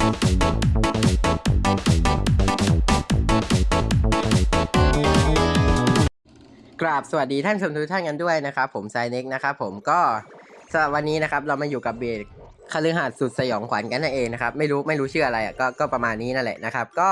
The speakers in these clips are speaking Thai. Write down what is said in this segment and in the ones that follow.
กราบสวัสดีท่านชมทุกท่านกันด้วยนะครับผมไซเน็กนะครับผมก็สำหรับวันนี้นะครับเรามาอยู่กับเบรกคฤหาสน์สุดสยองขวัญกันนั่นเองนะครับไม่รู้ไม่รู้ชื่ออะไรอะก็ก็ประมาณนี้นั่นแหละนะครับ ก็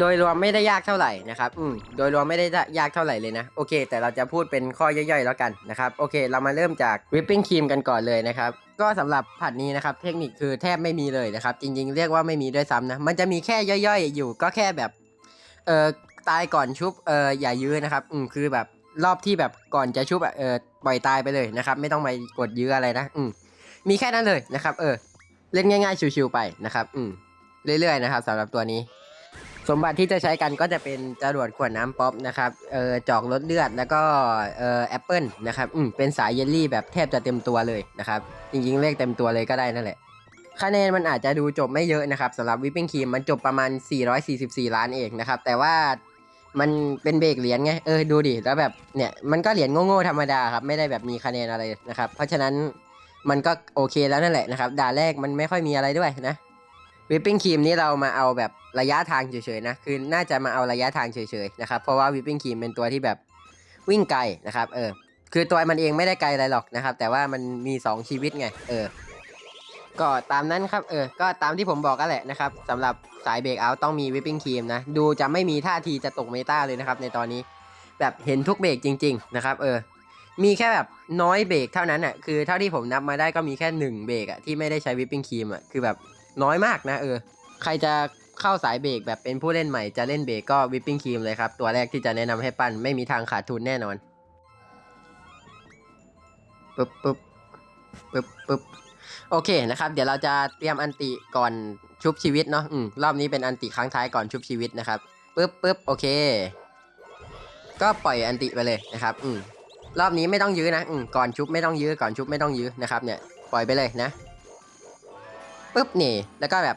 โดยรวมไม่ได้ยากเท่าไหร่นะครับอืมโดยรวมไม่ได้ยากเท่าไหร่เลยนะ โอเค แต่เราจะพูดเป็นข้อย่อยๆแล้วกันนะครับโอเค เรามาเริ่มจากวิปปิ้งครีมกันก่อนเลยนะครับก็สำหรับผัดนี้นะครับเทคนิคคือแทบไม่มีเลยนะครับ จริง ๆ เรียกว่าไม่มีด้วยซ้ำนะมันจะมีแค่ย่อยๆ อยู่ก็แค่แบบเออตายก่อนชุบเอออย่ายื้อนะครับอืมคือแบบรอบที่แบบก่อนจะชุบเออปล่อยตายไปเลยนะครับ ไม่ต้องไปกดยื้ออะไรนะอืมมีแค่นั้นเลยนะครับ เออ เล่นง่ายๆชิวๆไปนะครับ อืมเรื่อยๆนะครับสำหรับตัวนี้ สมบัติที่จะใช้กันก็จะเป็นจรวดขวดน้ำป๊อปนะครับเออจอกลดเลือดแล้วก็เออแอปเปิลนะครับอืมเป็นสายเยลลี่แบบแทบจะเต็มตัวเลยนะครับจริงๆเลขเต็มตัวเลยก็ได้นั่นแหละคะแนนมันอาจจะดูจบไม่เยอะนะครับสำหรับวิปปิ้งครีมมันจบประมาณ 444 ล้านเองนะครับ แต่ว่ามันเป็นเบรกเหรียญไงเออดูดิแล้วแบบเนี่ยมันก็เหรียญโง่ๆธรรมดาครับไม่ได้แบบมีคะแนนอะไรนะครับ เพราะฉะนั้นมันก็โอเคแล้วนั่นแหละนะครับด่าแรกมันไม่ค่อยมีอะไรด้วยนะ วิปปิ้งครีมนี้เรามาเอาแบบระยะทางเฉยๆนะ คือน่าจะมาเอาระยะทางเฉยๆนะครับ เพราะว่าวิปปิ้งครีมเป็นตัวที่แบบวิ่งไกลนะครับ เออ คือตัวมันเองไม่ได้ไกลอะไรหรอกนะครับ แต่ว่ามันมีสองชีวิตไง เออ ก็ตามนั้นครับ เออ ก็ตามที่ผมบอกกันแหละนะครับสำหรับสายเบรกเอาต้องมีวิปปิ้งครีมนะ ดูจะไม่มีท่าทีจะตกเมตาเลยนะครับ ในตอนนี้ แบบเห็นทุกเบรกจริง ๆ นะครับ เออ มีแค่แบบน้อยเบรกเท่านั้นอะ คือเท่าที่ผมนับมาได้ก็มีแค่หนึ่งเบรกอะที่ไม่ได้ใช้วิปปิ้งครีมอะ คือแบบ น้อยมากนะเออ ใครจะเข้าสายเบรกแบบเป็นผู้เล่นใหม่จะเล่นเบรกก็วิปปิ้งครีมเลยครับ ตัวแรกที่จะแนะนำให้ปั้นไม่มีทางขาดทุนแน่นอนปึ๊บปึ๊บปึ๊บปึ๊บโอเคนะครับ เดี๋ยวเราจะเตรียมอันติก่อนชุบชีวิตเนาะอืมรอบนี้เป็นอันติครั้งท้ายก่อนชุบชีวิตนะครับปึ๊บปึ๊บโอเค ก็ปล่อยอันติไปเลยนะครับ อืมรอบนี้ไม่ต้องยื้อนะอืมก่อนชุบไม่ต้องยื้อก่อนชุบไม่ต้องยื้อนะครับเนี่ยปล่อยไปเลยนะ ปึ๊บนี่ แล้วก็แบบ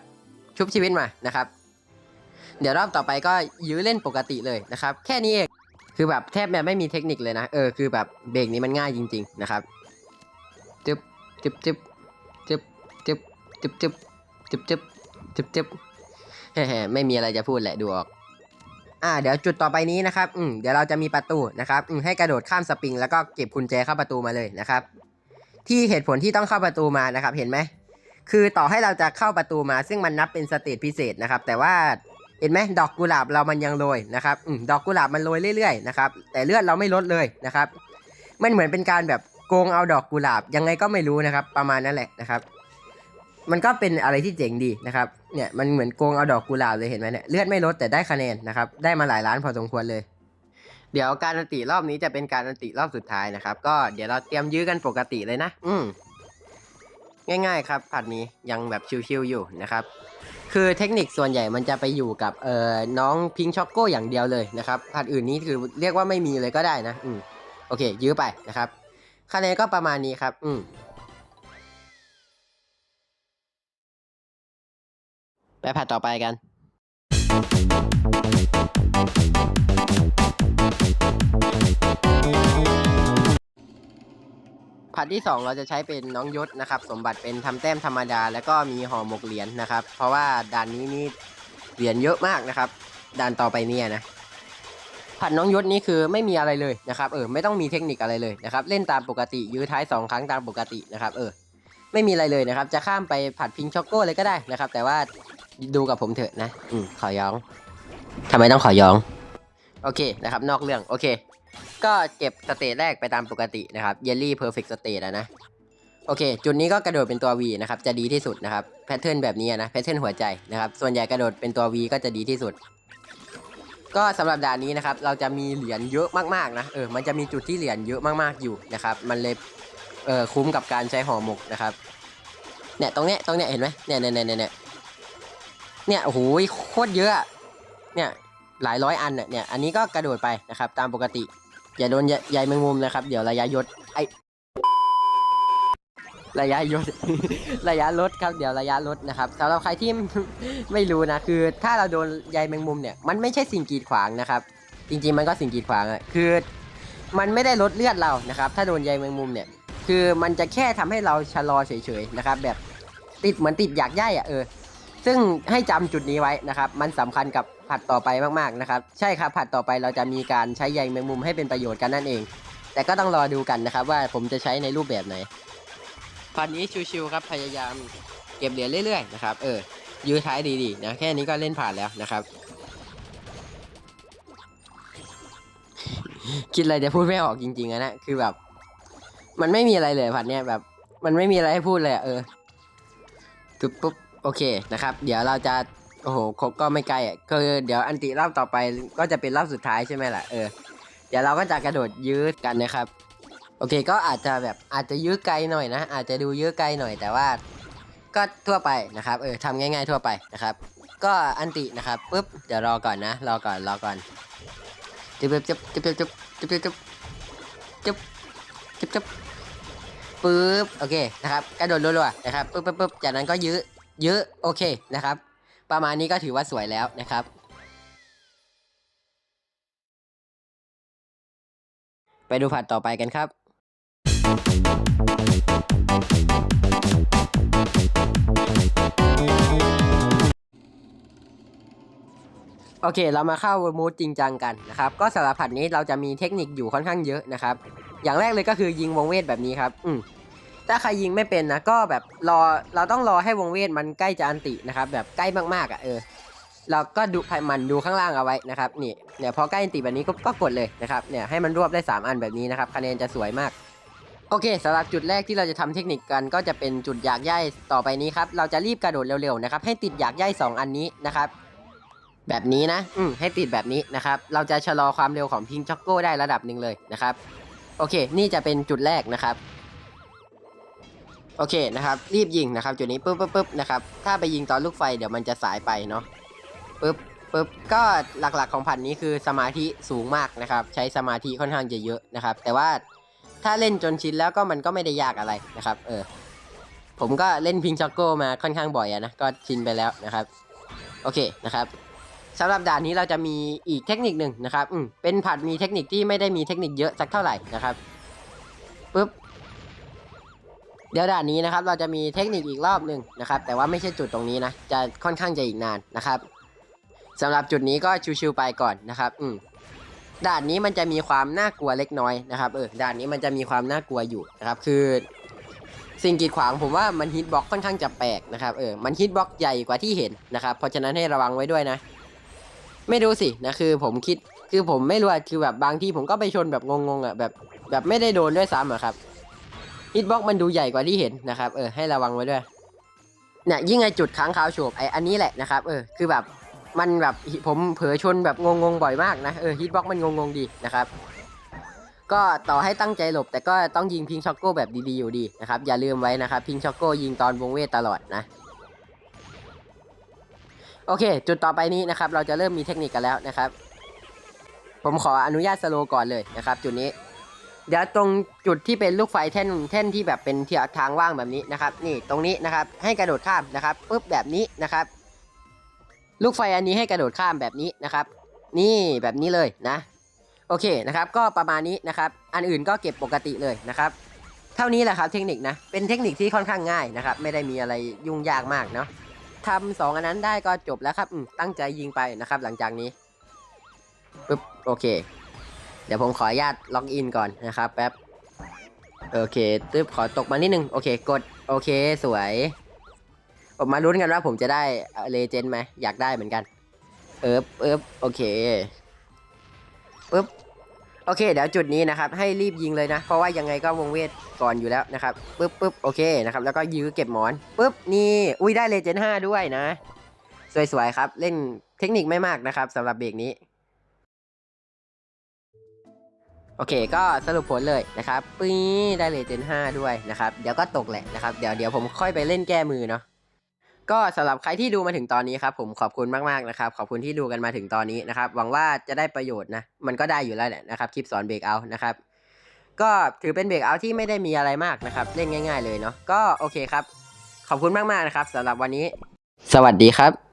ชุบชีวิตมานะครับ เดี๋ยวรอบต่อไปก็ยื้อเล่นปกติเลยนะครับ แค่นี้เองคือแบบแทบแบบไม่มีเทคนิคเลยนะเออคือแบบเบรกนี้มันง่ายจริง ๆ นะครับจึ๊บจึ๊บจึ๊บจึ๊บจึ๊บจึ๊บจึ๊บจึ๊บจึ๊บจึ๊บจึ๊บแฮ่ๆไม่มีอะไรจะพูดแหละดูออกอ่าเดี๋ยวจุดต่อไปนี้นะครับอืมเดี๋ยวเราจะมีประตูนะครับอืมให้กระโดดข้ามสปริง แล้วก็เก็บกุญแจเข้าประตูมาเลยนะครับ ที่เหตุผลที่ต้องเข้าประตูมานะครับ เห็นไหม คือต่อให้เราจะเข้าประตูมา ซึ่งมันนับเป็นสเตจพิเศษนะครับ แต่ว่าเห็นไหมดอกกุหลาบเรามันยังโรยนะครับอดอกกุหลาบมันโรยเรื่อยๆนะครับแต่เลือดเราไม่ลดเลยนะครับ มันเหมือนเป็นการแบบโกงเอาดอกกุหลาบยังไงก็ไม่รู้นะครับ ประมาณนั้นแหละนะครับ มันก็เป็นอะไรที่เจ๋งดีนะครับ เนี่ยมันเหมือนโกงเอาดอกกุหลาบเลยเห็นไหมเนี่ยเลือดไม่ลดแต่ได้คะแนนนะครับ ได้มาหลายล้านพอสมควรเลย เดี๋ยวการอันติรอบนี้จะเป็นการอันติรอบสุดท้ายนะครับ ก็เดี๋ยวเราเตรียมยื้อกันปกติเลยนะ อืม ง่ายๆครับผัดนี้ยังแบบชิวๆอยู่นะครับคือเทคนิคส่วนใหญ่มันจะไปอยู่กับเอ่อน้องพิงช็อกโก้อย่างเดียวเลยนะครับผัดอื่นนี้คือเรียกว่าไม่มีเลยก็ได้นะอืมโอเค ยื้อไปนะครับคะแนนก็ประมาณนี้ครับ อืมไปผัดต่อไปกัน ผัดที่ 2 เราจะใช้เป็นน้องยศนะครับ สมบัติเป็นทำแต้มธรรมดา แล้วก็มีห่อหมกเหรียญนะครับ เพราะว่าด่านนี้นี่เหรียญเยอะมากนะครับด่านต่อไปเนี่ยนะผัดน้องยศนี่คือไม่มีอะไรเลยนะครับเออไม่ต้องมีเทคนิคอะไรเลยนะครับเล่นตามปกติยื้อท้ายสองครั้งตามปกตินะครับเออไม่มีอะไรเลยนะครับ จะข้ามไปผัดพิงช็อกโก้เลยก็ได้นะครับ แต่ว่าดูกับผมเถอะนะ อืมขอย้องทำไมต้องขอย้อง โอเคนะครับ นอกเรื่องโอเค ก็เก็บสเตจแรกไปตามปกตินะครับเยลลี่เพอร์เฟกต์สเตจนะโอเค จุดนี้ก็กระโดดเป็นตัว V นะครับ จะดีที่สุดนะครับแพทเทิร์นแบบนี้นะแพทเทิร์นหัวใจนะครับ ส่วนใหญ่กระโดดเป็นตัว V ก็จะดีที่สุด ก็สำหรับด่านนี้นะครับ เราจะมีเหรียญเยอะมากๆนะเออมันจะมีจุดที่เหรียญเยอะมากๆอยู่นะครับ มันเลยเออคุ้มกับการใช้ห่อหมกนะครับเนี่ยตรงเนี้ยตรงเนี้ยเห็นไหมเนี่ยเนี่ยเนี่ยเนี่ยเนี่ยโอ้โหโคตรเยอะอะเนี่ยหลายร้อยอันเนี่ยเนี่ยอันนี้ก็กระโดดไปนะครับ ตามปกติ อย่าโดนใยแมงมุมนะครับ เดี๋ยวระยะยศไอระยะยศระยะลดครับเดี๋ยวระยะลดนะครับสำหรับใครที่ไม่รู้นะคือ ถ้าเราโดนใยแมงมุมเนี่ยมันไม่ใช่สิ่งกีดขวางนะครับ จริงๆมันก็สิ่งกีดขวางอะคือ มันไม่ได้ลดเลือดเรานะครับ ถ้าโดนใยแมงมุมเนี่ย คือมันจะแค่ทำให้เราชะลอเฉยๆนะครับ แบบติดเหมือนติดอยากย่ายอะเออ ซึ่งให้จำจุดนี้ไว้นะครับ มันสำคัญกับผัดต่อไปมากๆนะครับ ใช่ครับ ผัดต่อไปเราจะมีการใช้ใยแมงมุมให้เป็นประโยชน์กันนั่นเอง แต่ก็ต้องรอดูกันนะครับว่าผมจะใช้ในรูปแบบไหนพันนี้ชิวๆครับพยายามเก็บเหรียญเรื่อยๆนะครับ เออยื้อท้ายดีๆนะแค่นี้ก็เล่นผ่านแล้วนะครับ คิดอะไรจะพูดไม่ออกจริงๆอะนะคือแบบ มันไม่มีอะไรเลยผัดเนี้ยแบบ มันไม่มีอะไรให้พูดเลยอะเออปุ๊บปุ๊บ โอเคนะครับ เดี๋ยวเราจะโอ้โหครบก็ไม่ไกลอะคือเดี๋ยวอันติรอบต่อไปก็จะเป็นรอบสุดท้ายใช่ไหมล่ะเออเดี๋ยวเราก็จะกระโดดยืดกันนะครับ โอเคก็อาจจะแบบอาจจะยื้อไกลหน่อยนะ อาจจะดูยื้อไกลหน่อยแต่ว่า ก็ทั่วไปนะครับเออทำง่ายๆทั่วไปนะครับ ก็อันตินะครับปุ๊บเดี๋ยวรอก่อนนะรอก่อนรอก่อนจุ๊บจุ๊บจุ๊บจุ๊บจุ๊บจุ๊บจุ๊บจุ๊บจุ๊บจุ๊บปุ๊บโอเคนะครับกระโดดรัวๆนะครับปุ๊บปุ๊บปุ๊บจากนั้นก็ยื้อ เยื้อโอเคนะครับ ประมาณนี้ก็ถือว่าสวยแล้วนะครับ ไปดูผัดต่อไปกันครับโอเค เรามาเข้ามูดจริงจังกันนะครับ ก็สำหรับผัดนี้เราจะมีเทคนิคอยู่ค่อนข้างเยอะนะครับ อย่างแรกเลยก็คือยิงวงเวทแบบนี้ครับ อืม ถ้าใครยิงไม่เป็นนะก็แบบรอเราต้องรอให้วงเวทมันใกล้จะอันตินะครับแบบใกล้มากๆอะเออเราก็ดูมันดูข้างล่างเอาไว้นะครับนี่เนี่ยพอใกล้อันติแบบนี้ก็ก็กดเลยนะครับเนี่ยให้มันรวบได้ 3 อันแบบนี้นะครับคะแนนจะสวยมากโอเคสำหรับจุดแรกที่เราจะทำเทคนิคกันก็จะเป็นจุดอยากย่ายต่อไปนี้ครับเราจะรีบกระโดดเร็วๆนะครับให้ติดอยากย่าย2 อันนี้นะครับแบบนี้นะอืมให้ติดแบบนี้นะครับเราจะชะลอความเร็วของพิงจ็อกโก้ได้ระดับหนึ่งเลยนะครับโอเค นี่จะเป็นจุดแรกนะครับ โอเคนะครับ รีบยิงนะครับ จุดนี้ปุ๊บปุ๊บปุ๊บนะครับ ถ้าไปยิงตอนลูกไฟเดี๋ยวมันจะสายไปเนาะปุ๊บปุ๊บก็หลักๆของพันนี้คือสมาธิสูงมากนะครับ ใช้สมาธิค่อนข้างจะเยอะนะครับ แต่ว่าถ้าเล่นจนชินแล้วก็มันก็ไม่ได้ยากอะไรนะครับ เออ ผมก็เล่นพิงช็อกโกมาค่อนข้างบ่อยอะนะก็ชินไปแล้วนะครับ โอเคนะครับสำหรับด่านนี้เราจะมีอีกเทคนิคหนึ่งนะครับ อืมเป็นผัดมีเทคนิคที่ไม่ได้มีเทคนิคเยอะสักเท่าไหร่นะครับปุ๊บ เดี๋ยวด่านนี้นะครับเราจะมีเทคนิคอีกรอบหนึ่งนะครับ แต่ว่าไม่ใช่จุดตรงนี้นะ จะค่อนข้างจะอีกนานนะครับสำหรับจุดนี้ก็ชิวๆไปก่อนนะครับ อืมด่านนี้มันจะมีความน่ากลัวเล็กน้อยนะครับเออด่านนี้มันจะมีความน่ากลัวอยู่นะครับ คือสิ่งกีดขวางผมว่ามันฮิตบล็อกค่อนข้างจะแปลกนะครับเออมันฮิตบล็อกใหญ่กว่าที่เห็นนะครับ เพราะฉะนั้นให้ระวังไว้ด้วยนะ ไม่รู้สินะคือผมคิดคือผมไม่รู้คือแบบบางที่ผมก็ไปชนแบบงงๆอะแบบแบบไม่ได้โดนด้วยซ้ำอะครับ ฮิตบ็อกมันดูใหญ่กว่าที่เห็นนะครับเออให้ระวังไว้ด้วยเนี่ยยิ่งไอจุดค้างคาวโฉบไออันนี้แหละนะครับเออคือแบบมันแบบผมเผลอชนแบบงงๆบ่อยมากนะเออฮิตบ็อกมันงงๆดีนะครับ ก็ต่อให้ตั้งใจหลบแต่ก็ต้องยิงพิงช็อกโก้แบบดีๆอยู่ดีนะครับอย่าลืมไว้นะครับพิงช็อกโก้ยิงตอนวงเวทตลอดนะโอเค จุดต่อไปนี้นะครับเราจะเริ่มมีเทคนิคกันแล้วนะครับ ผมขออนุญาตสโลก่อนเลยนะครับ จุดนี้ เดี๋ยวตรงจุดที่เป็นลูกไฟแท่นแท่นที่แบบเป็นที่ทางว่างแบบนี้นะครับ นี่ตรงนี้นะครับให้กระโดดข้ามนะครับปุ๊บแบบนี้นะครับ ลูกไฟอันนี้ให้กระโดดข้ามแบบนี้นะครับ นี่แบบนี้เลยนะ โอเคนะครับ ก็ประมาณนี้นะครับ อันอื่นก็เก็บปกติเลยนะครับ เท่านี้แหละครับเทคนิคนะเป็นเทคนิคที่ค่อนข้างง่ายนะครับ ไม่ได้มีอะไรยุ่งยากมากเนาะทำสองอันนั้นได้ก็จบแล้วครับตั้งใจยิงไปนะครับ หลังจากนี้ปึ๊บโอเค เดี๋ยวผมขออนุญาตล็อกอินก่อนนะครับแป๊บโอเคตึ๊บขอตกมานิดนึงโอเคกดโอเคสวยผมมาลุ้นกันว่าผมจะได้เลเจนด์ไหมอยากได้เหมือนกัน เอิบเอิบโอเคปึ๊บโอเค เดี๋ยวจุดนี้นะครับ ให้รีบยิงเลยนะ เพราะว่ายังไงก็วงเวทก่อนอยู่แล้วนะครับปึ๊บปึ๊บโอเคนะครับแล้วก็ยื้อเก็บหมอนปึ๊บนี่อุ้ยได้เลเจนด์5ด้วยนะ สวยๆครับ เล่นเทคนิคไม่มากนะครับสำหรับเบรกนี้ โอเค ก็สรุปผลเลยนะครับปี๊ได้เลเจนด์5ด้วยนะครับ เดี๋ยวก็ตกแหละนะครับ เดี๋ยวเดี๋ยวผมค่อยไปเล่นแก้มือเนาะ ก็สำหรับใครที่ดูมาถึงตอนนี้ครับผมขอบคุณมากๆนะครับ ขอบคุณที่ดูกันมาถึงตอนนี้นะครับ หวังว่าจะได้ประโยชน์นะ มันก็ได้อยู่แล้วแหละนะครับ คลิปสอนเบรกเอานะครับก็ถือเป็นเบรกเอาท์ที่ไม่ได้มีอะไรมากนะครับ เล่นง่าย ๆ เลยเนาะก็โอเคครับ ขอบคุณมากๆนะครับสำหรับวันนี้ สวัสดีครับ